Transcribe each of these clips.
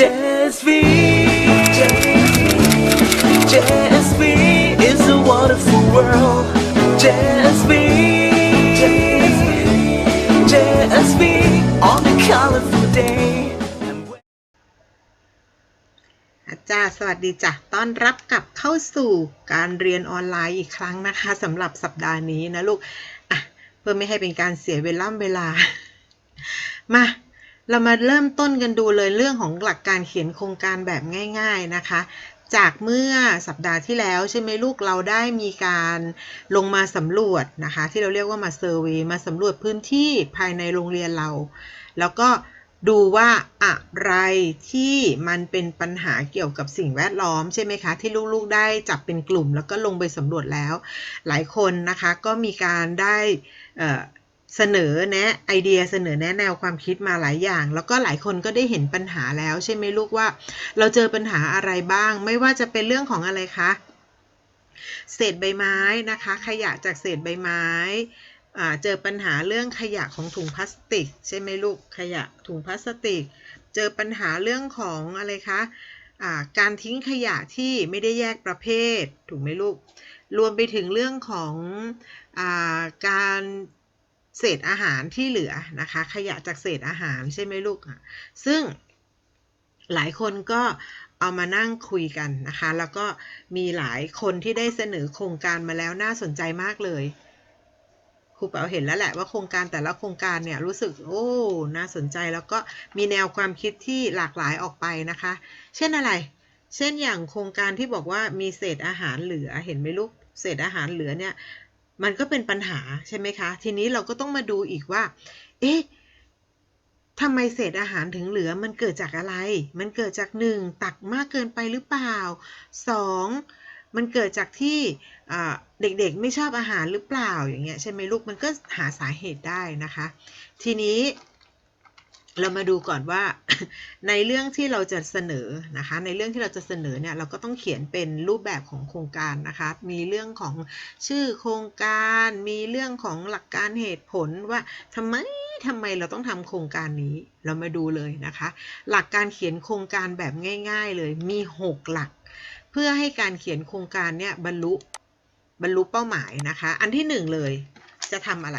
JSV JSV is a wonderful world JSV JSV on a colorful day and when- อาจารย์สวัสดีจ้ะต้อนรับกลับเข้าสู่การเรียนออนไลน์อีกครั้งนะคะสำหรับสัปดาห์นี้นะลูกอะเพื่อไม่ให้เป็นการเสียเวลาเวลา มา เรามาเริ่มต้นกันดูเลยเรื่องของหลักการเขียนโครงการแบบง่าย ๆนะคะ จากเมื่อสัปดาห์ที่แล้วใช่ไหมลูกเราได้มีการลงมาสำรวจนะคะ ที่เราเรียกว่ามาเซอร์วย์มาสำรวจพื้นที่ภายในโรงเรียนเรา แล้วก็ดูว่าอะไรที่มันเป็นปัญหาเกี่ยวกับสิ่งแวดล้อมใช่ไหมคะ ที่ลูกๆได้จับเป็นกลุ่ม แล้วก็ลงไปสำรวจแล้ว หลายคนนะคะก็มีการได้ เสนอแนะไอเดียเสนอแนะแนวความคิดมาหลายอย่าง แล้วก็หลายคนก็ได้เห็นปัญหาแล้วใช่ไหมลูกว่า เราเจอปัญหาอะไรบ้าง ไม่ว่าจะเป็นเรื่องของอะไรคะเศษใบไม้นะคะ ขยะจากเศษใบไม้เจอปัญหาเรื่องขยะของถุงพลาสติก ใช่ไหมลูกขยะถุงพลาสติก เจอปัญหาเรื่องของอะไรคะการทิ้งขยะที่ไม่ได้แยกประเภทถูกไหมลูกรวมไปถึงเรื่องของอการ เศษอาหารที่เหลือนะคะ ขยะจากเศษอาหารใช่ไหมลูกซึ่งหลายคนก็เอามานั่งคุยกันนะคะ แล้วก็มีหลายคนที่ได้เสนอโครงการมาแล้วน่าสนใจมากเลยครูเป๋าเห็นแล้วแหละว่าโครงการแต่ละโครงการเนี่ยรู้สึกโอ้น่าสนใจแล้วก็มีแนวความคิดที่หลากหลายออกไปนะคะ เช่นอะไร เช่นอย่างโครงการที่บอกว่ามีเศษอาหารเหลือเห็นไหมลูกเศษอาหารเหลือเนี่ย มันก็เป็นปัญหาใช่ไหมคะ ทีนี้เราก็ต้องมาดูอีกว่า เอ๊ะทำไมเศษอาหารถึงเหลือมันเกิดจากอะไร มันเกิดจากหนึ่งตักมากเกินไปหรือเปล่าสองมันเกิดจากที่เด็กๆไม่ชอบอาหารหรือเปล่าอย่างเงี้ยใช่ไหมลูกมันก็หาสาเหตุได้นะคะ ทีนี้ เรามาดูก่อนว่า ในเรื่องที่เราจะเสนอนะคะ ในเรื่องที่เราจะเสนอเนี่ยเราก็ต้องเขียนเป็นรูปแบบของโครงการนะคะ มีเรื่องของชื่อโครงการ มีเรื่องของหลักการเหตุผลว่าทำไมทำไมเราต้องทำโครงการนี้ เรามาดูเลยนะคะ หลักการเขียนโครงการแบบง่าย ๆ เลยมี 6 หลัก เพื่อให้การเขียนโครงการเนี่ยบรรลุบรรลุเป้าหมายนะคะ อันที่หนึ่งเลยจะทำอะไร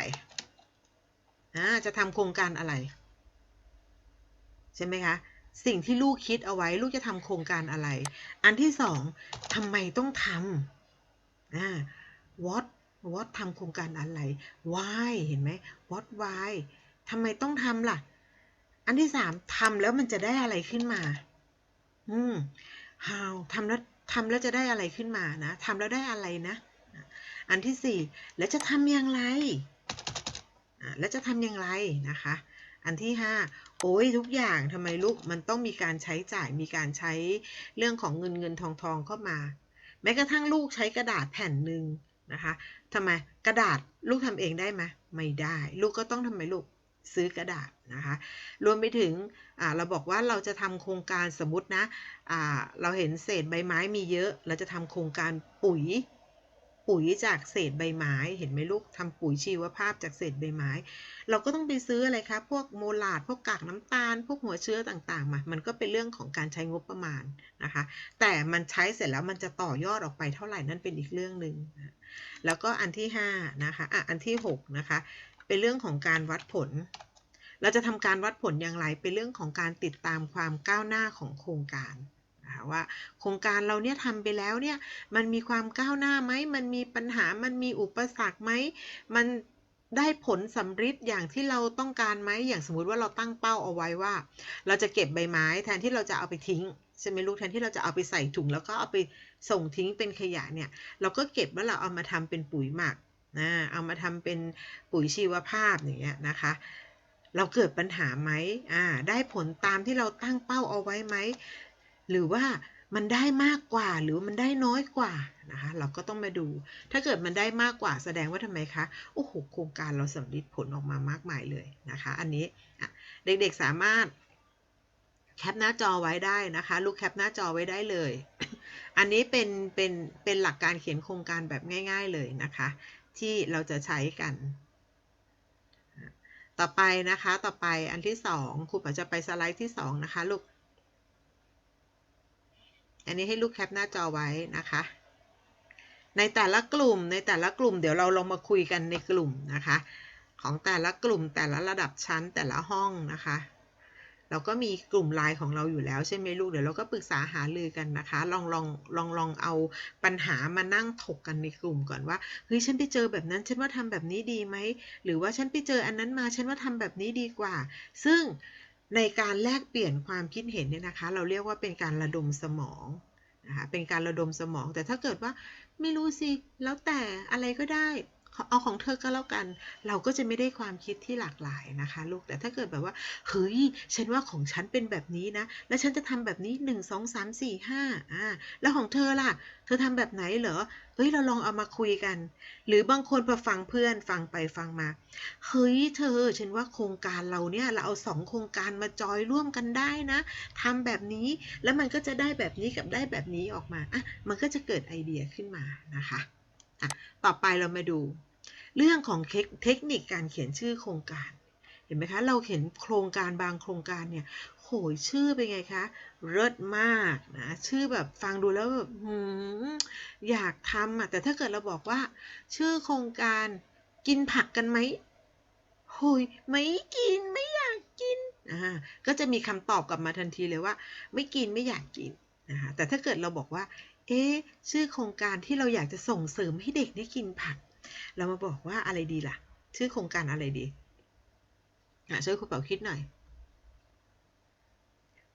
อ่าจะทำโครงการอะไร ใช่ไหมคะ สิ่งที่ลูกคิดเอาไว้ลูกจะทำโครงการอะไร อันที่สองทำไมต้องทำอ่า what what ทำโครงการอะไร why เห็นไหม what why ทำไมต้องทำล่ะ อันที่สามทำแล้วมันจะได้อะไรขึ้นมา อืม how ทำแล้วทำแล้วจะได้อะไรขึ้นมานะทำแล้วได้อะไรนะ อันที่สี่แล้วจะทำอย่างไรอ่าแล้วจะทำอย่างไรนะคะ อันที่ห้า โอ้ยทุกอย่างทำไมลูกมันต้องมีการใช้จ่ายมีการใช้เรื่องของเงินเงินทองทองเข้ามา แม้กระทั่งลูกใช้กระดาษแผ่นหนึ่งนะคะทำไมกระดาษลูกทำเองได้ไหมไม่ได้ ลูกก็ต้องทำไมลูกซื้อกระดาษนะคะรวมไปถึงเราบอกว่าเราจะทำโครงการสมมตินะเราเห็นเศษใบไม้มีเยอะ เราจะทำโครงการปุ๋ย ปุ๋ยจากเศษใบไม้ เห็นไหมลูกทำปุ๋ยชีวภาพจากเศษใบไม้ เราก็ต้องไปซื้ออะไรคะ พวกโมลาดพวกกากน้ำตาล พวกหัวเชื้อต่างๆมา มันก็เป็นเรื่องของการใช้งบประมาณนะคะ แต่มันใช้เสร็จแล้วมันจะต่อยอดออกไปเท่าไหร่นั่นเป็นอีกเรื่องหนึ่งแล้วก็อันที่5นะคะอะอันที่6นะคะ เป็นเรื่องของการวัดผล เราจะทำการวัดผลอย่างไร เป็นเรื่องของการติดตามความก้าวหน้าของโครงการ นะคะว่า โครงการเราเนี่ยทำไปแล้วเนี่ยมันมีความก้าวหน้าไหมมันมีปัญหามันมีอุปสรรคไหมมันได้ผลสำฤทธิ์อย่างที่เราต้องการไหมอย่างสมมุติว่าเราตั้งเป้าเอาไว้ว่า เราจะเก็บใบไม้แทนที่เราจะเอาไปทิ้งใช่ไหมลูกแทนที่เราจะเอาไปใส่ถุงแล้วก็เอาไปส่งทิ้งเป็นขยะเนี่ย เราก็เก็บแล้วเราเอามาทำเป็นปุ๋ยหมักนะเอามาทำเป็นปุ๋ยชีวภาพอย่างเงี้ยนะคะ เราเกิดปัญหาไหมอ่าได้ผลตามที่เราตั้งเป้าเอาไว้ไหม หรือว่ามันได้มากกว่าหรือมันได้น้อยกว่านะคะเราก็ต้องมาดู ถ้าเกิดมันได้มากกว่าแสดงว่าทำไมคะโอ้โหโครงการเราสำลิดผลออกมามากมายเลยนะคะ อันนี้เด็กๆสามารถแคปหน้าจอไว้ได้นะคะลูกแคปหน้าจอไว้ได้เลย อันนี้เป็นเป็นเป็นหลักการเขียนโครงการแบบง่าย ๆเลยนะคะ ที่เราจะใช้กัน ต่อไปนะคะต่อไปอันที่สองครูป๋าจะไปสไลด์ที่สองนะคะลูก อันนี้ให้ลูกแคปหน้าจอไว้นะคะ ในแต่ละกลุ่มในแต่ละกลุ่มเดี๋ยวเราลองมาคุยกันในกลุ่มนะคะ ของแต่ละกลุ่มแต่ละระดับชั้นแต่ละห้องนะคะ เราก็มีกลุ่มไลน์ของเราอยู่แล้วใช่ไหมลูกเดี๋ยวเราก็ปรึกษาหารือกันนะคะ ลองลองลองลองเอาปัญหามานั่งถกกันในกลุ่มก่อนว่าเฮ้ยฉันไปเจอแบบนั้นฉันว่าทำแบบนี้ดีไหมหรือว่าฉันไปเจออันนั้นมาฉันว่าทำแบบนี้ดีกว่า ซึ่ง ในการแลกเปลี่ยนความคิดเห็นเนี่ยนะคะ เราเรียกว่าเป็นการระดมสมองนะคะเป็นการระดมสมอง แต่ถ้าเกิดว่าไม่รู้สิ แล้วแต่อะไรก็ได้ เอาของเธอก็แล้วกัน เราก็จะไม่ได้ความคิดที่หลากหลายนะคะ ลูกแต่ถ้าเกิดแบบว่าเฮ้ยฉันว่าของฉันเป็นแบบนี้นะ แล้วฉันจะทำแบบนี้หนึ่งสองสามสี่ห้าอ่าแล้วของเธอล่ะ เธอทำแบบไหนเหรอเฮ้ยเราลองเอามาคุยกัน หรือบางคนพอฟังเพื่อนฟังไปฟังมาเฮ้ยเธอ ฉันว่าโครงการเราเนี่ยเราเอาสองโครงการมาจอยร่วมกันได้นะทำแบบนี้แล้วมันก็จะได้แบบนี้กับได้แบบนี้ออกมาอะมันก็จะเกิดไอเดียขึ้นมานะคะ อะต่อไปเรามาดู เรื่องของเทคนิคการเขียนชื่อโครงการ เห็นไหมคะ เราเห็นโครงการบางโครงการเนี่ยโหยชื่อเป็นไงคะเลิศมากนะชื่อแบบฟังดูแล้วแบบหืมอยากทำอะแต่ถ้าเกิดเราบอกว่า ชื่อโครงการกินผักกันไหมโหยไม่กินไม่อยากกินอ่าก็จะมีคำตอบกลับมาทันทีเลยว่า ไม่กินไม่อยากกินนะคะแต่ถ้าเกิดเราบอกว่า เอ๊ชื่อโครงการที่เราอยากจะส่งเสริมให้เด็กได้กินผัก เรามาบอกว่าอะไรดีล่ะ ชื่อโครงการอะไรดีอะช่วยคุณเป๋าคิดหน่อย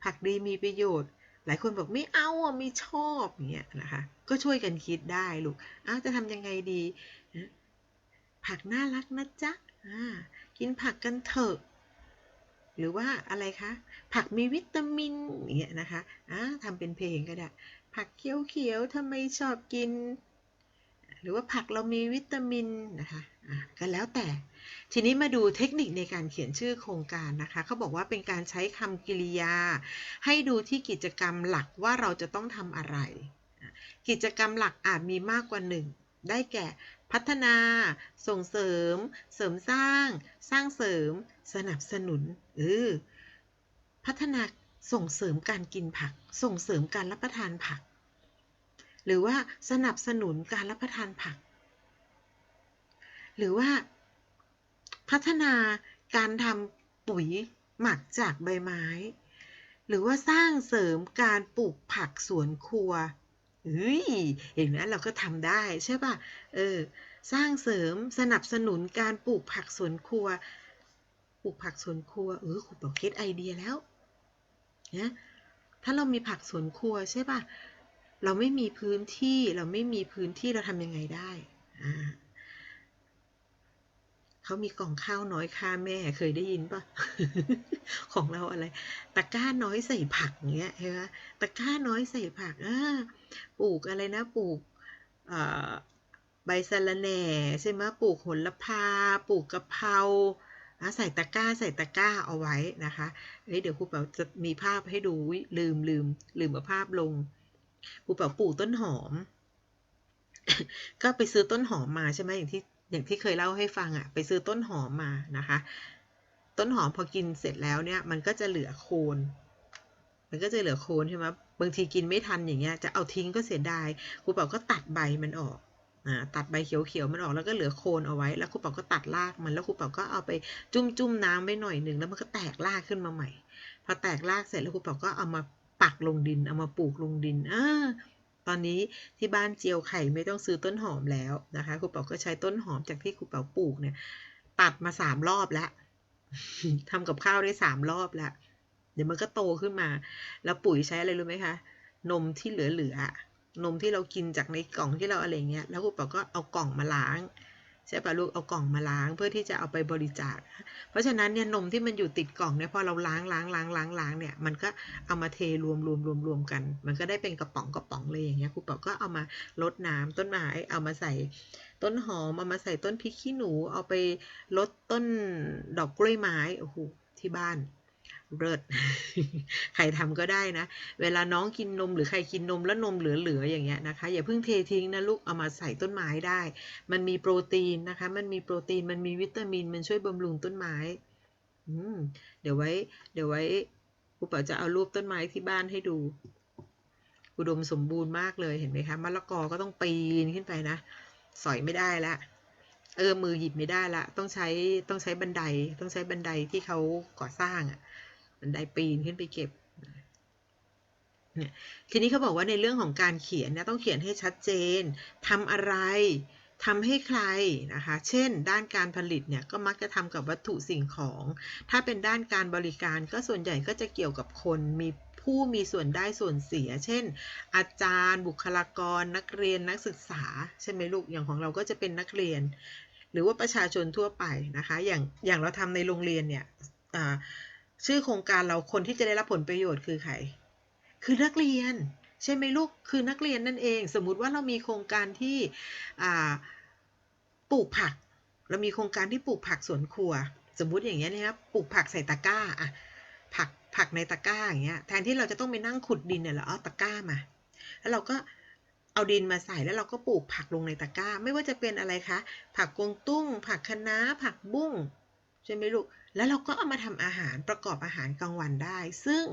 ผักดีมีประโยชน์ หลายคนบอกไม่เอาอะไม่ชอบอย่างเงี้ยนะคะ ก็ช่วยกันคิดได้ลูกอ้าวจะทำยังไงดี ผักน่ารักนะจ๊ะกินผักกันเถอะหรือว่าอะไรคะ ผักมีวิตามินอย่างเงี้ยนะคะอ่าทำเป็นเพลงก็ได้ ผักเขียวๆทำไมชอบกิน หรือว่าผักเรามีวิตามินนะคะะก็แล้วแต่ ทีนี้มาดูเทคนิคในการเขียนชื่อโครงการนะคะเขาบอกว่าเป็นการใช้คำกริยา ให้ดูที่กิจกรรมหลักว่าเราจะต้องทำอะไร กิจกรรมหลักอาจมีมากกว่าหนึ่งได้แก่พัฒนา ส่งเสริม เสริมสร้าง สร้างเสริม สนับสนุนเออพัฒนา ส่งเสริมการกินผัก ส่งเสริมการรับประทานผัก หรือว่าสนับสนุนการรับประทานผัก หรือว่าพัฒนาการทำปุ๋ยหมักจากใบไม้ หรือว่าสร้างเสริมการปลูกผักสวนครัวเฮ้ยอย่างนั้นเราก็ทำได้ใช่ป่ะ เออ สร้างเสริมสนับสนุนการปลูกผักสวนครัว ปลูกผักสวนครัว เออคุณบอกคิดไอเดียแล้ว นะถ้าเรามีผักสวนครัวใช่ป่ะเราไม่มีพื้นที่เราไม่มีพื้นที่เราทำยังไงได้เขามีกล่องข้าวน้อยค่าแม่เคยได้ยินปะของเราอะไร ตะกร้าน้อยใส่ผักเงี้ยใช่ไหมตะกร้าน้อยใส่ผักอปลูกอะไรนะปลูกใบสะระแหน่ใช่ไหมปลูกโหระพา ปลูกกะเพรา อะใส่ตะกร้าใส่ตะกร้าเอาไว้นะคะเฮ้ยเดี๋ยวครูเป๋าจะมีภาพให้ดูลืมลืมลืมเอาภาพลงครูเป๋าปลูกต้นหอม ก็ไปซื้อต้นหอมมาใช่ไหมอย่างที่อย่างที่เคยเล่าให้ฟังอะ่ะ ไปซื้อต้นหอมมานะคะ ต้นหอมพอกินเสร็จแล้วเนี่ย มันก็จะเหลือโคน มันก็จะเหลือโคนใช่ไหมบางทีกินไม่ทันอย่างเงี้ยจะเอาทิ้งก็เสียดายครูเป๋าก็ตัดใบมันออก ตัดใบเขียวๆมันออกแล้วก็เหลือโคนเอาไว้ แล้วครูเป๋าก็ตัดรากมันแล้วครูเป๋าก็เอาไปจุ่มจุ่มๆน้ำไว้หน่อยหนึ่งแล้วมันก็แตกรากขึ้นมาใหม่ พอแตกรากเสร็จแล้วครูเป๋าก็เอามาปักลงดิน เอามาปลูกลงดินอ่าตอนนี้ที่บ้านเจียวไข่ไม่ต้องซื้อต้นหอมแล้วนะคะครูเป๋าก็ใช้ต้นหอมจากที่ครูเป๋าปลูกเนี่ย ตัดมาสามรอบแล้วทำกับข้าวได้สามรอบแล้วเดี๋ยวมันก็โตขึ้นมา แล้วปุ๋ยใช้อะไรรู้ไหมคะ นมที่เหลือๆอะ นมที่เรากินจากในกล่องที่เราอะไรเงี้ย แล้วครูป๋าก็เอากล่องมาล้างใช่ปะลูกเอากล่องมาล้างเพื่อที่จะเอาไปบริจาค เพราะฉะนั้นเนี่ยนมที่มันอยู่ติดกล่องเนี่ยพอเราล้างล้างล้างล้างล้างเนี่ยมันก็เอามาเทรวมรวมรวมรวมกัน มันก็ได้เป็นกระป๋องกระป๋องเลยอย่างเงี้ยครูป๋าก็เอามาลดน้ำต้นไม้เอามาใส่ต้นหอมเอามาใส่ต้นพริกขี้หนูเอาไปลดต้นดอกกล้วยไม้โอ้โหที่บ้าน เลิศใครทำก็ได้นะ เวลาน้องกินนมหรือใครกินนมแล้วนมเหลือๆอย่างเงี้ยนะคะ อย่าเพิ่งเททิ้งนะลูกเอามาใส่ต้นไม้ได้ มันมีโปรตีนนะคะ มันมีโปรตีนมันมีวิตามิน มันช่วยบำรุงต้นไม้อืมเดี๋ยวไว้ เดี๋ยวไว้ครูเป๋าจะเอารูปต้นไม้ที่บ้านให้ดู อุดมสมบูรณ์มากเลยเห็นไหมคะมะละกอก็ต้องปีนขึ้นไปนะ สอยไม่ได้ละเออมือหยิบไม่ได้ละ ต้องใช้ต้องใช้บันไดต้องใช้บันไดที่เขาก่อสร้างอะ่ะ บันไดปีนขึ้นไปเก็บเนี่ยทีนี้เขาบอกว่าในเรื่องของการเขียนเนี่ยต้องเขียนให้ชัดเจนทำอะไรทำให้ใครนะคะ เช่น ด้านการผลิตเนี่ยก็มักจะทำกับวัตถุสิ่งของ ถ้าเป็นด้านการบริการก็ส่วนใหญ่ก็จะเกี่ยวกับคนมีผู้มีส่วนได้ส่วนเสีย เช่น อาจารย์ บุคลากร นักเรียนนักศึกษา ใช่ไหมลูกอย่างของเราก็จะเป็นนักเรียน หรือว่าประชาชนทั่วไปนะคะ อย่างอย่างเราทำในโรงเรียนเนี่ย ชื่อโครงการเราคนที่จะได้รับผลประโยชน์คือใคร คือนักเรียน ใช่ไหมลูก คือนักเรียนนั่นเอง สมมุติว่าเรามีโครงการที่ปลูกผัก เรามีโครงการที่ปลูกผักสวนครัว สมมุติอย่างเงี้ยนะครับ ปลูกผักใส่ตะกร้าอะผักผักในตะกร้าอย่างเงี้ย แทนที่เราจะต้องไปนั่งขุดดินเนี่ยเราเอาตะกร้ามา แล้วเราก็เอาดินมาใส่แล้วเราก็ปลูกผักลงในตะกร้า ไม่ว่าจะเป็นอะไรคะ ผักกวงตุ้ง ผักคะน้า ผักบุ้งใช่ไหมลูก แล้วเราก็เอามาทำอาหารประกอบอาหารกลางวันได้ ซึ่ง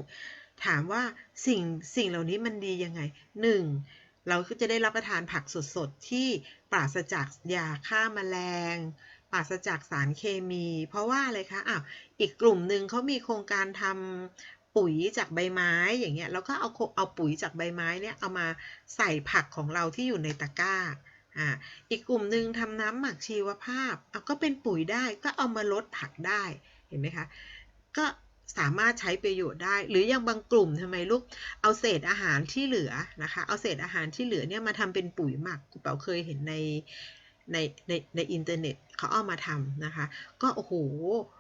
ถามว่าสิ่งสิ่งเหล่านี้มันดียังไงหนึ่งเราก็จะได้รับประทานผักสดๆ ที่ปราศจากยาฆ่าแมลง ปราศจากสารเคมี เพราะว่าอะไรคะอ้าวอีกกลุ่มหนึ่งเขามีโครงการทำปุ๋ยจากใบไม้อย่างเงี้ยแล้วก็เอาเอาปุ๋ยจากใบไม้เนี่ยเอามาใส่ผักของเราที่อยู่ในตะกร้าอ่าอีกกลุ่มหนึ่งทำน้ำหมักชีวภาพเอาก็เป็นปุ๋ยได้ก็เอามาลดผักได้ ห็นไหมคะ ก็สามารถใช้ประโยชน์ได้ หรืออย่างบางกลุ่มทำไมลูก เอาเศษอาหารที่เหลือนะคะ เอาเศษอาหารที่เหลือเนี่ยมาทำเป็นปุ๋ยหมักกูเป๋าเคยเห็นในในในในอินเทอร์เน็ตเขาเอามาทำนะคะ ก็โอ้โห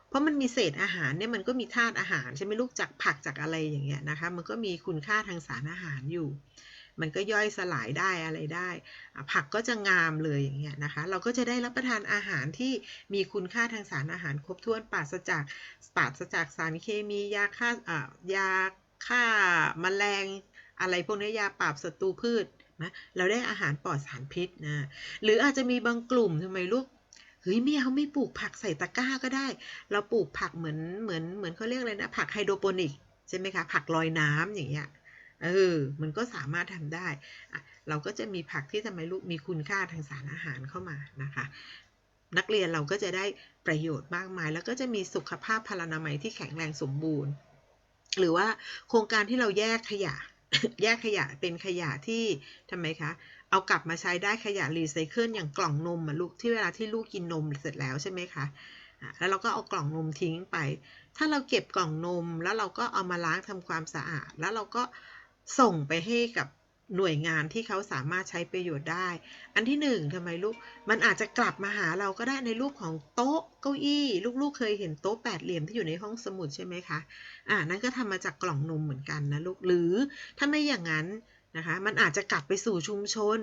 เพราะมันมีเศษอาหารเนี่ยมันก็มีธาตุอาหารใช่ไหมลูกจากผักจากอะไรอย่างเงี้ยนะคะ มันก็มีคุณค่าทางสารอาหารอยู่ มันก็ย่อยสลายได้อะไรได้ ผักก็จะงามเลยอย่างเงี้ยนะคะ เราก็จะได้รับประทานอาหารที่มีคุณค่าทางสารอาหารครบถ้วนปราศจากปราศจากสารเคมียาฆ่าอ่ายาฆ่าแมลงอะไรพวกนี้ยาปราบศัตรูพืชนะเราได้อาหารปลอดสารพิษนะหรืออาจจะมีบางกลุ่มทำไมลูกเฮ้ยไม่เอาไม่ปลูกผักใส่ตะกร้าก็ได้ เราปลูกผักเหมือนเหมือนเหมือนเขาเรียกอะไรนะ ผักไฮโดรโปนิกใช่ไหมคะ ผักลอยน้ำอย่างเงี้ย เออ มันก็สามารถทำได้ เราก็จะมีผักที่ทำไมลูกมีคุณค่าทางสารอาหารเข้ามานะคะ นักเรียนเราก็จะได้ประโยชน์มากมาย แล้วก็จะมีสุขภาพพลานามัยที่แข็งแรงสมบูรณ์ หรือว่าโครงการที่เราแยกขยะ แยกขยะเป็นขยะที่ทำไมคะ เอากลับมาใช้ได้ขยะรีไซเคิลอย่างกล่องนมลูกที่เวลาที่ลูกกินนมเสร็จแล้วใช่ไหมคะอะแล้วเราก็เอากล่องนมทิ้งไป ถ้าเราเก็บกล่องนมแล้วเราก็เอามาล้างทำความสะอาด แล้วเราก็ ส่งไปให้กับหน่วยงานที่เขาสามารถใช้ประโยชน์ได้ อันที่หนึ่งทำไมลูก มันอาจจะกลับมาหาเราก็ได้ในรูปของโต๊ะเก้าอี้ ลูกๆ เคยเห็นโต๊ะแปดเหลี่ยมที่อยู่ในห้องสมุดใช่ไหมคะ อ่า นั่นก็ทำมาจากกล่องนมเหมือนกันนะลูก หรือถ้าไม่อย่างนั้นนะคะ มันอาจจะกลับไปสู่ชุมชน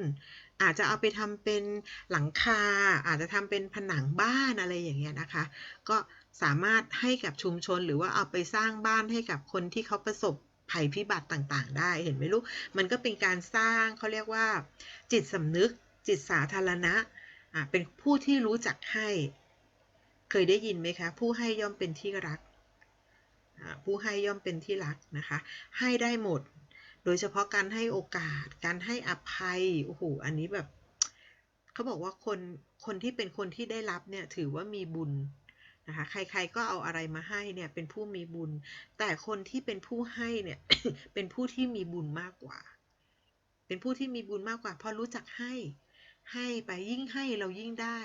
อาจจะเอาไปทำเป็นหลังคา อาจจะทำเป็นผนังบ้านอะไรอย่างเงี้ยนะคะ ก็สามารถให้กับชุมชนหรือว่าเอาไปสร้างบ้านให้กับคนที่เขาประสบ ภัยพิบัติต่างๆ ได้เห็นไหมลูก มันก็เป็นการสร้างเขาเรียกว่า จิตสำนึก จิตสาธารณะอ่าเป็นผู้ที่รู้จักให้ เคยได้ยินไหมคะ ผู้ให้ย่อมเป็นที่รักอ่าผู้ให้ย่อมเป็นที่รักนะคะ ให้ได้หมด โดยเฉพาะการให้โอกาส การให้อภัย โอ้โห อันนี้แบบ เขาบอกว่าคน คนที่เป็นคนที่ได้รับเนี่ย ถือว่ามีบุญ นะคะใครๆก็เอาอะไรมาให้เนี่ยเป็นผู้มีบุญ แต่คนที่เป็นผู้ให้เนี่ยเป็นผู้ที่มีบุญมากกว่า เป็นผู้ที่มีบุญมากกว่า เพราะรู้จักให้ให้ไปยิ่งให้เรายิ่งได้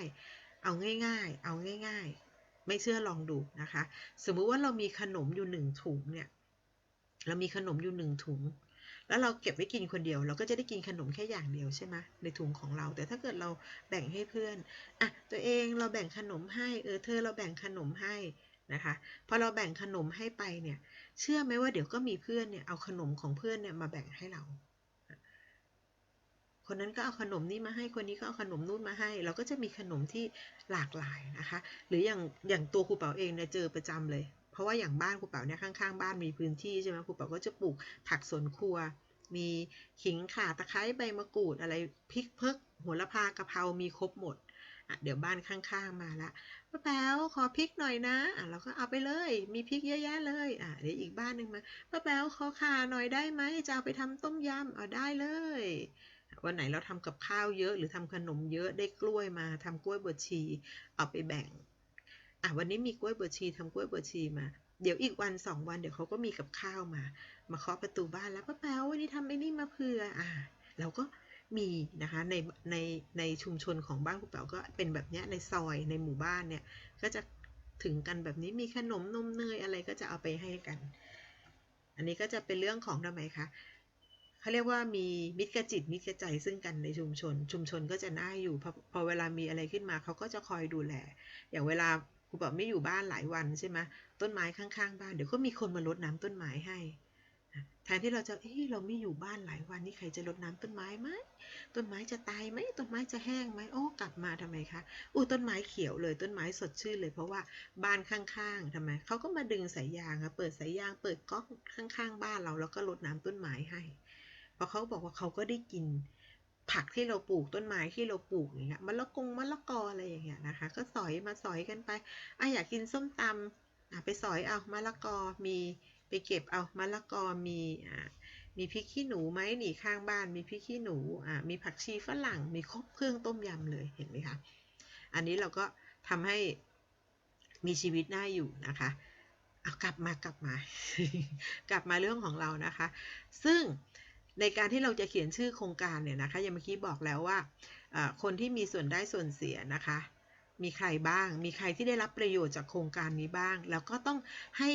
เอาง่ายๆ เอาง่าย ๆ ไม่เชื่อลองดูนะคะ สมมุติว่าเรามีขนมอยู่หนึ่งถุงเนี่ยเรามีขนมอยู่หนึ่งถุง แล้วเราเก็บไว้กินคนเดียว เราก็จะได้กินขนมแค่อย่างเดียวใช่ไหมในถุงของเรา แต่ถ้าเกิดเราแบ่งให้เพื่อนอะตัวเองเราแบ่งขนมให้เออเธอเราแบ่งขนมให้นะคะพอเราแบ่งขนมให้ไปเนี่ยเชื่อไหมว่าเดี๋ยวก็มีเพื่อนเนี่ยเอาขนมของเพื่อนเนี่ยมาแบ่งให้เรา คนนั้นก็เอาขนมนี้มาให้คนนี้ก็เอาขนมนู่นมาให้ เราก็จะมีขนมที่หลากหลายนะคะ หรืออย่างอย่างตัวครูเป๋าเองเนี่ยเจอประจำเลย เพราะว่าอย่างบ้านครูเป๋าเนี่ยข้างๆ บ้านมีพื้นที่ใช่ไหมครูเป๋าก็จะปลูกผักสวนครัว มีขิงข่าตะไคร้ใบมะกรูดอะไรพริกเพิกโหระพากะเพรามีครบหมดอะเดี๋ยวบ้านข้างๆมาละป้าแป๋วขอพริกหน่อยนะอะเราก็เอาไปเลย มีพริกเยอะแยะเลยอะเดี๋ยวอีกบ้านหนึ่งมาป้าแป๋วขอข่าหน่อยได้ไหมจะเอาไปทำต้มยำเอาได้เลยวันไหนเราทำกับข้าวเยอะหรือทำขนมเยอะได้กล้วยมาทำกล้วยบวชชี เอาไปแบ่ง อะวันนี้มีกล้วยบวชชีทำกล้วยบวชชีมา เดี๋ยวอีกวันสองวันเดี๋ยวเขาก็มีกับข้าวมา มาเคาะประตูบ้านแล้วป้าแป๋ววันนี้ทำไอ้นี่มาเผื่ออะเราก็มีนะคะในในในชุมชนของบ้านคุณแป๋วก็เป็นแบบเนี้ยในซอยในหมู่บ้านเนี่ยก็จะถึงกันแบบนี้มีขนมนมเนยอะไรก็จะเอาไปให้กัน อันนี้ก็จะเป็นเรื่องของทำไมคะเขาเรียกว่ามีมิตรกจิตมิตรใจซึ่งกันในชุมชน ชุมชนก็จะน่าอยู่พอพอเวลามีอะไรขึ้นมาเขาก็จะคอยดูแล อย่างเวลา ครูบอกไม่อยู่บ้านหลายวันใช่ไหมต้นไม้ข้างๆ บ้านเดี๋ยวก็มีคนมารดน้ำต้นไม้ให้แทนที่เราจะเอ้เราไม่อยู่บ้านหลายวันนี่ใครจะรดน้ำต้นไม้ไหมต้นไม้จะตายไหมต้นไม้จะแห้งไหมโอ้กลับมาทำไมคะอู้ต้นไม้เขียวเลยต้นไม้สดชื่นเลยเพราะว่าบ้านข้างๆทำไมเขาก็มาดึงสายยางอะเปิดสายยางเปิดก๊อกข้างๆ บ้านเราแล้วก็รดน้ำต้นไม้ให้พราะเขาบอกว่าเขาก็ได้กิน ผักที่เราปลูกต้นไม้ที่เราปลูกอย่างเงี้ยมะละกงมะละกออะไรอย่างเงี้ยนะคะ ก็สอยมาสอยกันไปอะอยากกินส้มตำอะไปสอยเอามะละกอมีไปเก็บเอามะละกอมีอ่ามีพริกขี้หนูไหมหนีข้างบ้าน มีพริกขี้หนูอ่ามีผักชีฝรั่งมีครบเครื่องต้มยำเลยเห็นไหมคะอันนี้เราก็ทำให้มีชีวิตน่าอยู่นะคะเอากลับมากลับมา กลับมาเรื่องของเรานะคะ ซึ่ง ในการที่เราจะเขียนชื่อโครงการเนี่ยนะคะย่างเมื่อกี้บอกแล้วว่าคนที่มีส่วนได้ส่วนเสียนะคะ มีใครบ้าง มีใครที่ได้รับประโยชน์จากโครงการนี้บ้าง แล้วก็ต้องให้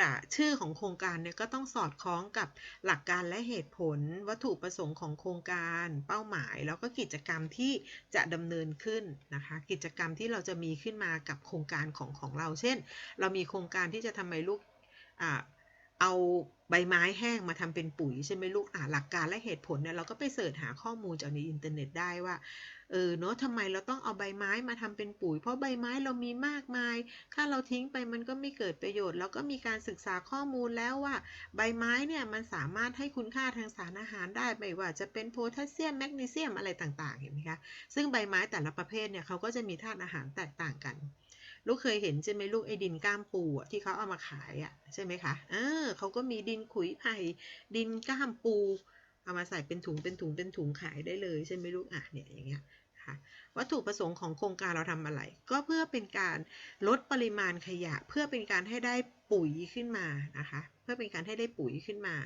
อ่ชื่อของโครงการเนี่ยก็ต้องสอดคล้องกับหลักการและเหตุผล วัตถุประสงค์ของโครงการเป้าหมาย แล้วก็กิจกรรมที่จะดำเนินขึ้นนะคะ กิจกรรมที่เราจะมีขึ้นมากับโครงการของของเรา เช่น เรามีโครงการที่จะทำไมลูกอ่า เอาใบไม้แห้งมาทำเป็นปุ๋ยใช่ไหมลูกอ่าหลักการและเหตุผลเนี่ยเราก็ไปเสิร์ชหาข้อมูลจากในอินเทอร์เน็ตได้ว่า เออเนาะทำไมเราต้องเอาใบไม้มาทำเป็นปุ๋ย เพราะใบไม้เรามีมากมาย ถ้าเราทิ้งไปมันก็ไม่เกิดประโยชน์ แล้วก็มีการศึกษาข้อมูลแล้วว่า ใบไม้เนี่ยมันสามารถให้คุณค่าทางสารอาหารได้ไม่ว่าจะเป็นโพแทสเซียมแมกนีเซียมอะไรต่างๆเห็นไหมคะ ซึ่งใบไม้แต่ละประเภทเนี่ยเขาก็จะมีธาตุอาหารแตกต่างกัน ลูกเคยเห็นใช่ไหมลูกไอ้ดินก้ามปูอะที่เขาเอามาขายอะใช่ไหมคะเออเขาก็มีดินขุยไผ่ดินก้ามปู เอามาใส่เป็นถุงเป็นถุงเป็นถุงขายได้เลยใช่ไหมลูกอะเนี่ยอย่างเงี้ยค่ะวัตถุประสงค์ของโครงการเราทำอะไร ก็เพื่อเป็นการลดปริมาณขยะ เพื่อเป็นการให้ได้ปุ๋ยขึ้นมานะคะ เพื่อเป็นการให้ได้ปุ๋ยขึ้นมา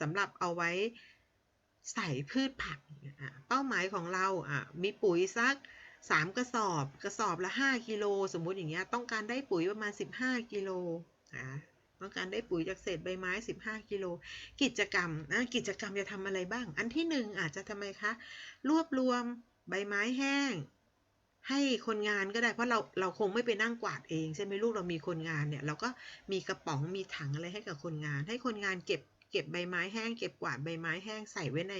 สำหรับเอาไว้ใส่พืชผักอะเป้าหมายของเราอะมีปุ๋ยสัก สามกระสอบกระสอบละห้ากิโลสมมุติอย่างเงี้ยต้องการได้ปุ๋ยประมาณสิบห้ากิโลอ่าต้องการได้ปุ๋ยจากเศษใบไม้สิบห้ากิโล กิจกรรมนะกิจกรรมจะทำอะไรบ้าง อันที่หนึ่งอาจจะทำไมคะ รวบรวมใบไม้แห้ง ให้คนงานก็ได้เพราะเราเราคงไม่ไปนั่งกวาดเองใช่ไหมลูกเรามีคนงานเนี่ย เราก็มีกระป๋องมีถังอะไรให้กับคนงาน ให้คนงานเก็บเก็บใบไม้แห้งเก็บกวาดใบไม้แห้งใส่ไว้ใน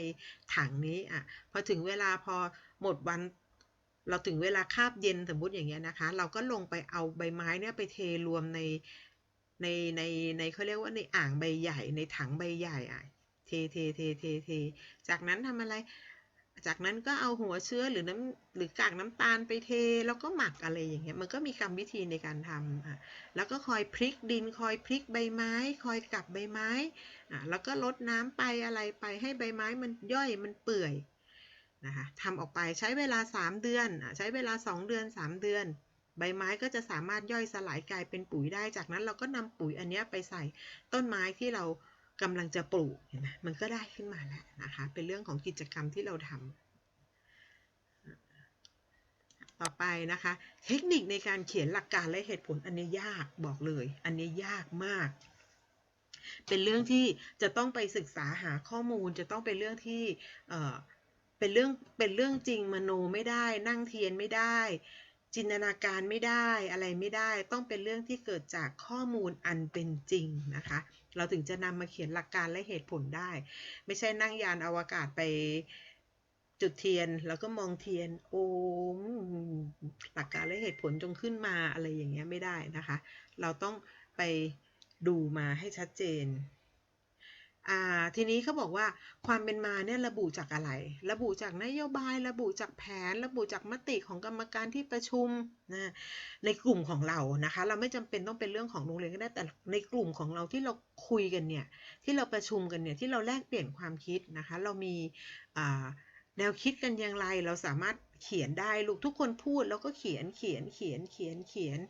ถังนี้อะพอถึงเวลาพอหมดวัน เราถึงเวลาคาบเย็นสมมติอย่างเงี้ยนะคะ เราก็ลงไปเอาใบไม้เนี่ยไปเทรวมในในในในเขาเรียกว่าในอ่างใบใหญ่ ในถังใบใหญ่อะเทเทเทเทเทจากนั้นทำอะไร จากนั้นก็เอาหัวเชื้อหรือน้ำหรือกากน้ำตาลไปเทแล้วก็หมักอะไรอย่างเงี้ยมันก็มีกรรมวิธีในการทำอะแล้วก็คอยพลิกดินคอยพลิกใบไม้ คอยกลับใบไม้อะแล้วก็ลดน้ำไปอะไรไปให้ใบไม้มันย่อยมันเปื่อย นะคะทำออกไปใช้เวลา 3 เดือน ใช้เวลา 2 เดือน 3 เดือน ใบไม้ก็จะสามารถย่อยสลายกลายเป็นปุ๋ยได้ จากนั้นเราก็นำปุ๋ยอันนี้ไปใส่ต้นไม้ที่เรากำลังจะปลูกเห็นไหมมันก็ได้ขึ้นมาแล้วนะคะ เป็นเรื่องของกิจกรรมที่เราทำต่อไปนะคะ เทคนิคในการเขียนหลักการและเหตุผลอันนี้ยากบอกเลย อันนี้ยากมาก เป็นเรื่องที่จะต้องไปศึกษาหาข้อมูล จะต้องเป็นเรื่องที่ เป็นเรื่องเป็นเรื่องจริงมโนไม่ได้ นั่งเทียนไม่ได้ จินตนาการไม่ได้อะไรไม่ได้ ต้องเป็นเรื่องที่เกิดจากข้อมูลอันเป็นจริงนะคะ เราถึงจะนำมาเขียนหลักการและเหตุผลได้ ไม่ใช่นั่งยานอวกาศไปจุดเทียนแล้วก็มองเทียนโอมหลักการและเหตุผลจงขึ้นมาอะไรอย่างเงี้ยไม่ได้นะคะ เราต้องไปดูมาให้ชัดเจน อ่าทีนี้เขาบอกว่าความเป็นมาเนี่ยระบุจากอะไร ระบุจากนโยบาย ระบุจากแผน ระบุจากมติของกรรมการที่ประชุมนะในกลุ่มของเรานะคะ เราไม่จำเป็นต้องเป็นเรื่องของโรงเรียนก็ได้แต่ในกลุ่มของเราที่เราคุยกันเนี่ยที่เราประชุมกันเนี่ยที่เราแลกเปลี่ยนความคิดนะคะ เรามีอ่าแนวคิดกันอย่างไรเราสามารถเขียนได้ลูกทุกคนพูดแล้วก็เขียนเขียนเขียนเขียนเขียน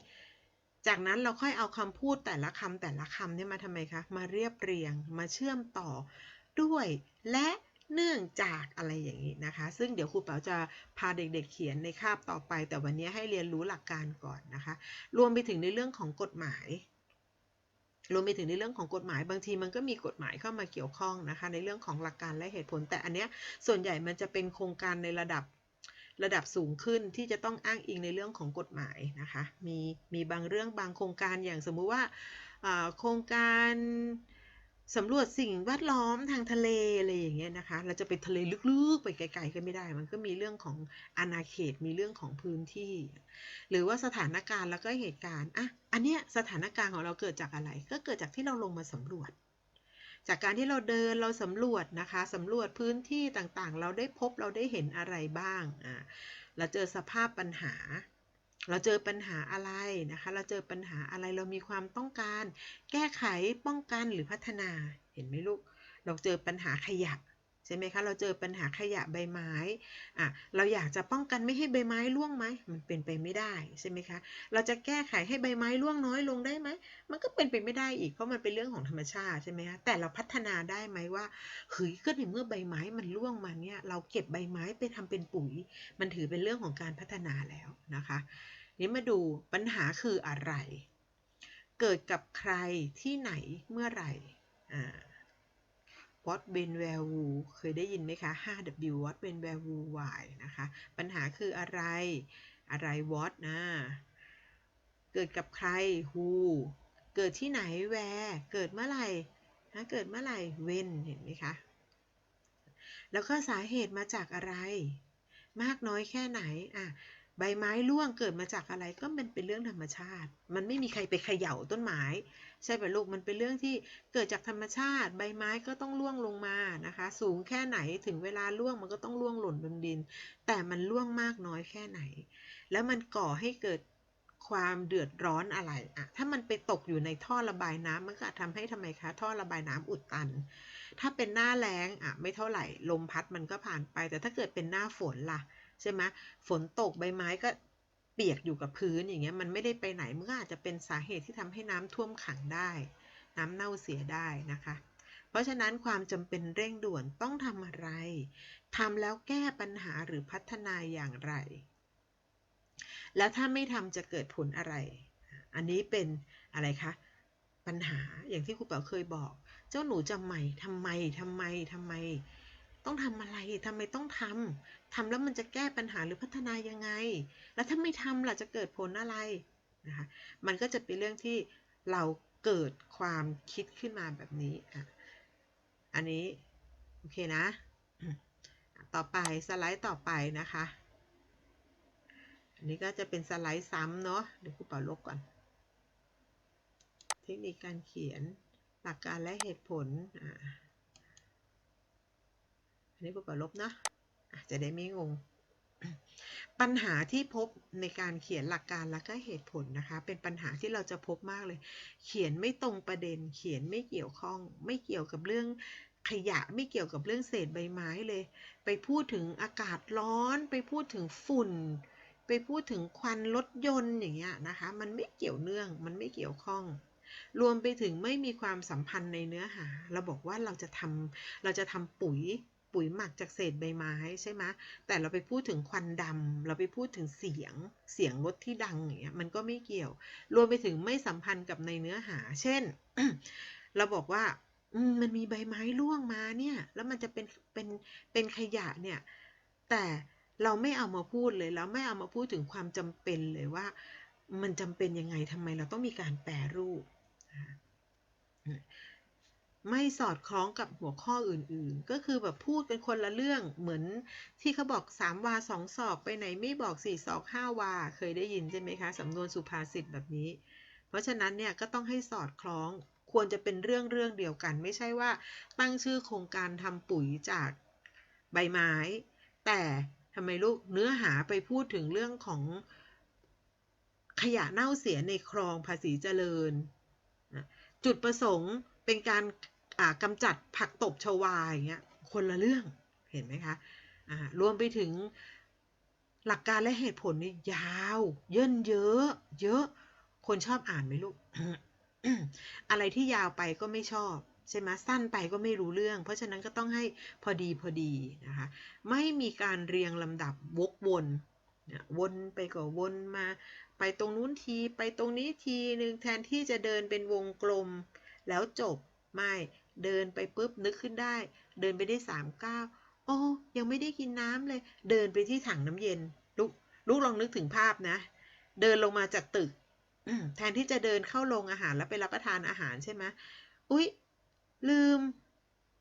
จากนั้นเราค่อยเอาคำพูดแต่ละคำแต่ละคำเนี่ยมาทำไมคะ มาเรียบเรียง มาเชื่อมต่อด้วย และเนื่องจากอะไรอย่างนี้นะคะ ซึ่งเดี๋ยวครูเป๋าจะพาเด็กๆเขียนในคาบต่อไป แต่วันนี้ให้เรียนรู้หลักการก่อนนะคะ รวมไปถึงในเรื่องของกฎหมายรวมไปถึงในเรื่องของกฎหมายบางทีมันก็มีกฎหมายเข้ามาเกี่ยวข้องนะคะ ในเรื่องของหลักการและเหตุผล แต่อันเนี้ยส่วนใหญ่มันจะเป็นโครงการในระดับ ระดับสูงขึ้นที่จะต้องอ้างอิงในเรื่องของกฎหมายนะคะมีมีบางเรื่องบางโครงการอย่างสมมุติว่าอ่าโครงการสำรวจสิ่งแวดล้อมทางทะเลอะไรอย่างเงี้ยนะคะ เราจะไปทะเลลึกๆ ไปไกลๆก็ไม่ได้ มันก็มีเรื่องของอาณาเขต มีเรื่องของพื้นที่ หรือว่าสถานการณ์แล้วก็เหตุการณ์ อะ อันเนี้ยสถานการณ์ของเราเกิดจากอะไร ก็เกิดจากที่เราลงมาสำรวจ จากการที่เราเดินเราสำรวจนะคะสำรวจพื้นที่ต่างๆ เราได้พบเราได้เห็นอะไรบ้างอ่าเราเจอสภาพปัญหา เราเจอปัญหาอะไรนะคะ เราเจอปัญหาอะไรเรามีความต้องการ แก้ไขป้องกันหรือพัฒนาเห็นไหมลูก เราเจอปัญหาขยะ ใช่ไหมคะเราเจอปัญหาขยะใบไม้อะเราอยากจะป้องกันไม่ให้ใบไม้ร่วงไหมมันเป็นไปไม่ได้ใช่ไหมคะเราจะแก้ไขให้ใบไม้ร่วงน้อยลงได้ไหมมันก็เป็นไปไม่ได้อีกเพราะมันเป็นเรื่องของธรรมชาติใช่ไหมคะแต่เราพัฒนาได้ไหมว่าเฮ้ยก็ในเมื่อใบไม้มันร่วงมาเนี่ยเราเก็บใบไม้ไปทำเป็นปุ๋ย มันถือเป็นเรื่องของการพัฒนาแล้วนะคะนี้มาดูปัญหาคืออะไร เกิดกับใครที่ไหนเมื่อไหร่อ่า what when where who เคยได้ยินไหมคะ 5W what when where who why นะคะ ปัญหาคืออะไร อะไร what นะ เกิดกับใคร who เกิดที่ไหน where เกิดเมื่อไหร่นะเกิดเมื่อไหร่ when เห็นไหมคะ แล้วก็สาเหตุมาจากอะไร มากน้อยแค่ไหน อะ ใบไม้ร่วงเกิดมาจากอะไรก็มันเป็นเรื่องธรรมชาติ มันไม่มีใครไปเขย่าต้นไม้ ใช่ไหมลูกมันเป็นเรื่องที่เกิดจากธรรมชาติ ใบไม้ก็ต้องร่วงลงมานะคะ สูงแค่ไหนถึงเวลาร่วงมันก็ต้องร่วงหล่นบนดิน แต่มันร่วงมากน้อยแค่ไหน แล้วมันก่อให้เกิดความเดือดร้อนอะไรอะถ้ามันไปตกอยู่ในท่อระบายน้ำมันก็อาจทำให้ทำไมคะ ท่อระบายน้ำอุดตัน ถ้าเป็นหน้าแล้งอะไม่เท่าไหร่ ลมพัดมันก็ผ่านไป แต่ถ้าเกิดเป็นหน้าฝนล่ะ ใช่ไหมฝนตกใบไม้ก็เปียกอยู่กับพื้นอย่างเงี้ยมันไม่ได้ไปไหนมันก็อาจจะเป็นสาเหตุที่ทำให้น้ำท่วมขังได้ น้ำเน่าเสียได้นะคะ เพราะฉะนั้นความจำเป็นเร่งด่วนต้องทำอะไรทำแล้วแก้ปัญหาหรือพัฒนาอย่างไร แล้วถ้าไม่ทำจะเกิดผลอะไร อันนี้เป็นอะไรคะปัญหาอย่างที่ครูเป๋าเคยบอก เจ้าหนูจำใหม่ทำไมทำไมทำไม ต้องทำอะไรทำไมต้องทำทำแล้วมันจะแก้ปัญหาหรือพัฒนายังไง แล้วถ้าไม่ทำล่ะจะเกิดผลอะไรนะคะมันก็จะเป็นเรื่องที่เราเกิดความคิดขึ้นมาแบบนี้อะอันนี้ โอเคนะ ต่อไปสไลด์ต่อไปนะคะ อันนี้ก็จะเป็นสไลด์ซ้ำเนาะเดี๋ยวครูเป่าลบก่อน เทคนิคการเขียนหลักการและเหตุผลอ่า อันนี้ครูเป่าลบเนาะจะได้ไม่งง ปัญหาที่พบในการเขียนหลักการและก็เหตุผลนะคะ เป็นปัญหาที่เราจะพบมากเลย เขียนไม่ตรงประเด็น เขียนไม่เกี่ยวข้อง ไม่เกี่ยวกับเรื่องขยะไม่เกี่ยวกับเรื่องเศษใบไม้เลย ไปพูดถึงอากาศร้อน ไปพูดถึงฝุ่น ไปพูดถึงควันรถยนต์อย่างเงี้ยนะคะ มันไม่เกี่ยวเนื่อง มันไม่เกี่ยวข้อง รวมไปถึงไม่มีความสัมพันธ์ในเนื้อหา เราบอกว่าเราจะทำเราจะทำปุ๋ย ปุ๋ยหมักจากเศษใบไม้ใช่ไหมแต่เราไปพูดถึงควันดำเราไปพูดถึงเสียงเสียงรถที่ดังอย่างเงี้ยมันก็ไม่เกี่ยว รวมไปถึงไม่สัมพันธ์กับในเนื้อหา เช่น เราบอกว่ามมันมีใบไม้ร่วงมาเนี่ย แล้วมันจะเป็นเป็นเป็นขยะเนี่ย แต่เราไม่เอามาพูดเลยแล้วไม่เอามาพูดถึงความจำเป็นเลยว่า มันจำเป็นยังไงทำไมเราต้องมีการแปรรูป ไม่สอดคล้องกับหัวข้ออื่นๆ ก็คือแบบพูดกันคนละเรื่องเหมือนที่เขาบอกสามวาสองศอกไปไหนไม่บอกสี่ศอกห้าวา เคยได้ยินใช่ไหมคะสำนวนสุภาษิตแบบนี้ เพราะฉะนั้นเนี่ยก็ต้องให้สอดคล้องควรจะเป็นเรื่องเรื่องเดียวกัน ไม่ใช่ว่าตั้งชื่อโครงการทำปุ๋ยจากใบไม้ แต่ทำไมลูกเนื้อหาไปพูดถึงเรื่องของขยะเน่าเสียในคลองภาษีเจริญ จุดประสงค์ เป็นการอ่ากำจัดผักตบชวาอย่างเงี้ยคนละเรื่องเห็นไหมคะรวมไปถึงหลักการและเหตุผลนี่ยาว เยินเยอะ เยอะ คนชอบอ่านไหมลูก อะไรที่ยาวไปก็ไม่ชอบใช่ไหมสั้นไปก็ไม่รู้เรื่อง เพราะฉะนั้นก็ต้องให้พอดีพอดีนะคะ ไม่มีการเรียงลำดับวกวนวนไปก็วนมา ไปตรงนู้นที ไปตรงนี้ทีหนึ่งแทนที่จะเดินเป็นวงกลม แล้วจบ ไม่ เดินไปปุ๊บนึกขึ้นได้ เดินไปได้สามก้าวโอ้ ยังไม่ได้กินน้ำเลย เดินไปที่ถังน้ำเย็น ลูก ลูกลองนึกถึงภาพนะ เดินลงมาจากตึก แทนที่จะเดินเข้าโรงอาหารแล้วไปรับประทานอาหารใช่ไหมอุ๊ย ลืม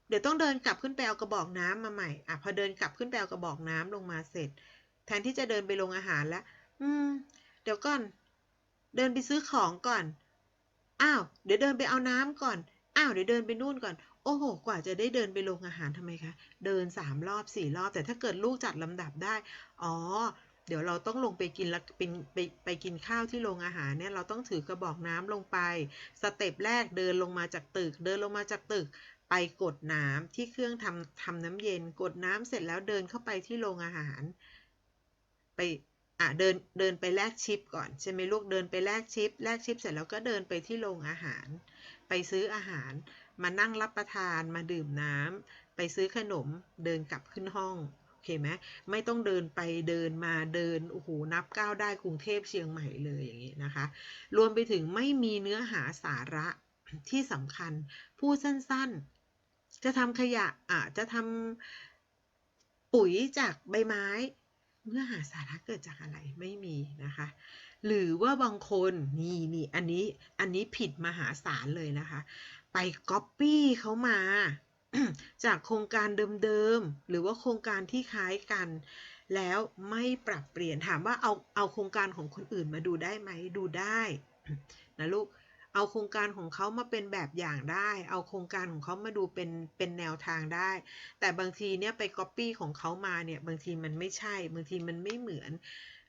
เดี๋ยวต้องเดินกลับขึ้นไปเอากระบอกน้ำมาใหม่ อะ พอเดินกลับขึ้นไปเอากระบอกน้ำลงมาเสร็จ แทนที่จะเดินไปโรงอาหารแล้ว อืม เดี๋ยวก่อน เดินไปซื้อของก่อน อ้าว เดี๋ยวเดินไปเอาน้ำก่อน อ้าว เดี๋ยวเดินไปนู่นก่อน โอ้โห กว่าจะได้เดินไปโรงอาหารทำไมคะ เดินสามรอบสี่รอบ แต่ถ้าเกิดลูกจัดลำดับได้ อ๋อ เดี๋ยวเราต้องลงไปกินละเป็นไปไปกินข้าวที่โรงอาหารเนี่ย เราต้องถือกระบอกน้ำลงไป สเต็ปแรกเดินลงมาจากตึก เดินลงมาจากตึก ไปกดน้ำที่เครื่องทำทำน้ำเย็น กดน้ำเสร็จแล้วเดินเข้าไปที่โรงอาหาร ไป อะเดินเดินไปแลกชิปก่อนใช่ไหมลูกเดินไปแลกชิปแลกชิปเสร็จแล้วก็เดินไปที่โรงอาหาร ไปซื้ออาหาร มานั่งรับประทานมาดื่มน้ำไปซื้อขนมเดินกลับขึ้นห้องโอเคไหมไม่ต้องเดินไปเดินมาเดินโอ้โหนับก้าวได้กรุงเทพเชียงใหม่เลยอย่างนี้นะคะ รวมไปถึงไม่มีเนื้อหาสาระที่สำคัญพูดสั้นๆ จะทำขยะอะจะทำปุ๋ยจากใบไม้ เนื้อหาสาระเกิดจากอะไรไม่มีนะคะ หรือว่าบางคนนี่นี่อันนี้อันนี้ผิดมหาศาลเลยนะคะ ไปก๊อปปี้เขามาจากโครงการเดิมๆ หรือว่าโครงการที่คล้ายกัน แล้วไม่ปรับเปลี่ยนถามว่าเอาเอาโครงการของคนอื่นมาดูได้ไหมดูได้นะลูก เอาโครงการของเขามาเป็นแบบอย่างได้ เอาโครงการของเขามาดูเป็นเป็นแนวทางได้ แต่บางทีเนี่ยไปก๊อปปี้ของเขามาเนี่ยบางทีมันไม่ใช่ บางทีมันไม่เหมือน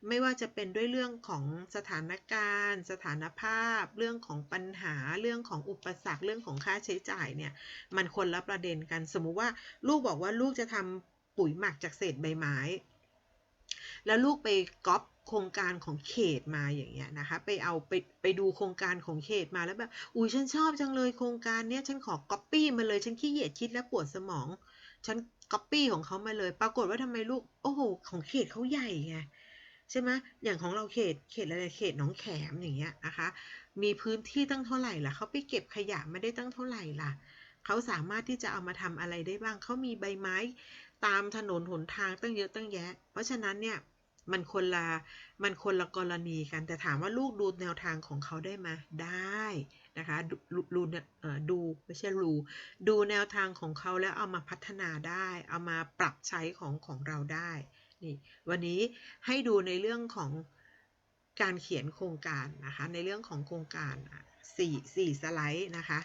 ไม่ว่าจะเป็นด้วยเรื่องของสถานการณ์ สถานภาพ เรื่องของปัญหา เรื่องของอุปสรรค เรื่องของค่าใช้จ่ายเนี่ย มันคนละประเด็นกัน สมมุติว่าลูกบอกว่าลูกจะทำปุ๋ยหมักจากเศษใบไม้ แล้วลูกไปก๊อปโครงการของเขตมาอย่างเงี้ยนะคะ ไปเอาไปไปดูโครงการของเขตมาแล้วแบบอุ้ยฉันชอบจังเลยโครงการเนี้ยฉันขอก๊อปปี้มาเลยฉันขี้เกียจคิดและปวดสมอง ฉันก๊อปปี้ของเขามาเลย ปรากฏว่าทำไมลูกโอ้โหของเขตเขาใหญ่ไงใช่ไหมอย่างของเราเขตเขตอะไรเขตหนองแขมอย่างเงี้ยนะคะ มีพื้นที่ตั้งเท่าไหร่ล่ะเขาไปเก็บขยะไม่ได้ตั้งเท่าไหร่ล่ะเขาสามารถที่จะเอามาทำอะไรได้บ้างเขามีใบไม้ ตามถนนหนทางตั้งเยอะตั้งแยะ เพราะฉะนั้นเนี่ยมันคนละมันคนละกรณีกัน แต่ถามว่าลูกดูแนวทางของเขาได้ไหมได้นะคะดูดูเอ่อดูไม่ใช่รูดูแนวทางของเขาแล้วเอามาพัฒนาได้ เอามาปรับใช้ของของเราได้นี่วันนี้ให้ดูในเรื่องของการเขียนโครงการนะคะในเรื่องของโครงการสี่สี่สไลด์นะคะ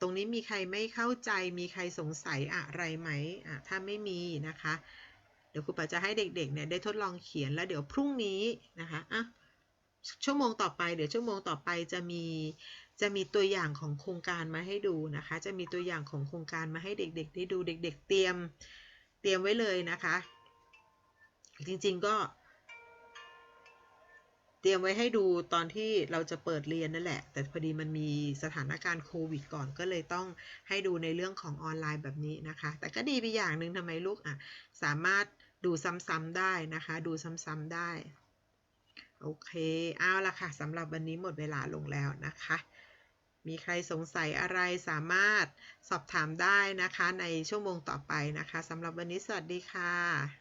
ตรงนี้มีใครไม่เข้าใจมีใครสงสัยอะไรไหมอะถ้าไม่มีนะคะ เดี๋ยวครูป๋าจะให้เด็กๆเนี่ยได้ทดลองเขียนแล้วเดี๋ยวพรุ่งนี้นะคะอะชั่วโมงต่อไปเดี๋ยวชั่วโมงต่อไปจะมีจะมีตัวอย่างของโครงการมาให้ดูนะคะ จะมีตัวอย่างของโครงการมาให้เด็กๆได้ดูเด็ก ๆ เตรียมเตรียมไว้เลยนะคะ จริงๆก็ เตรียมไว้ให้ดูตอนที่เราจะเปิดเรียนนั่นแหละ แต่พอดีมันมีสถานการณ์โควิดก่อนก็เลยต้องให้ดูในเรื่องของออนไลน์แบบนี้นะคะ แต่ก็ดีไปอย่างหนึ่งทำไมลูกอะ สามารถดูซ้ำๆได้นะคะ ดูซ้ำๆได้ โอเคเอาละค่ะสำหรับวันนี้หมดเวลาลงแล้วนะคะ มีใครสงสัยอะไรสามารถสอบถามได้นะคะในชั่วโมงต่อไปนะคะสำหรับวันนี้สวัสดีค่ะ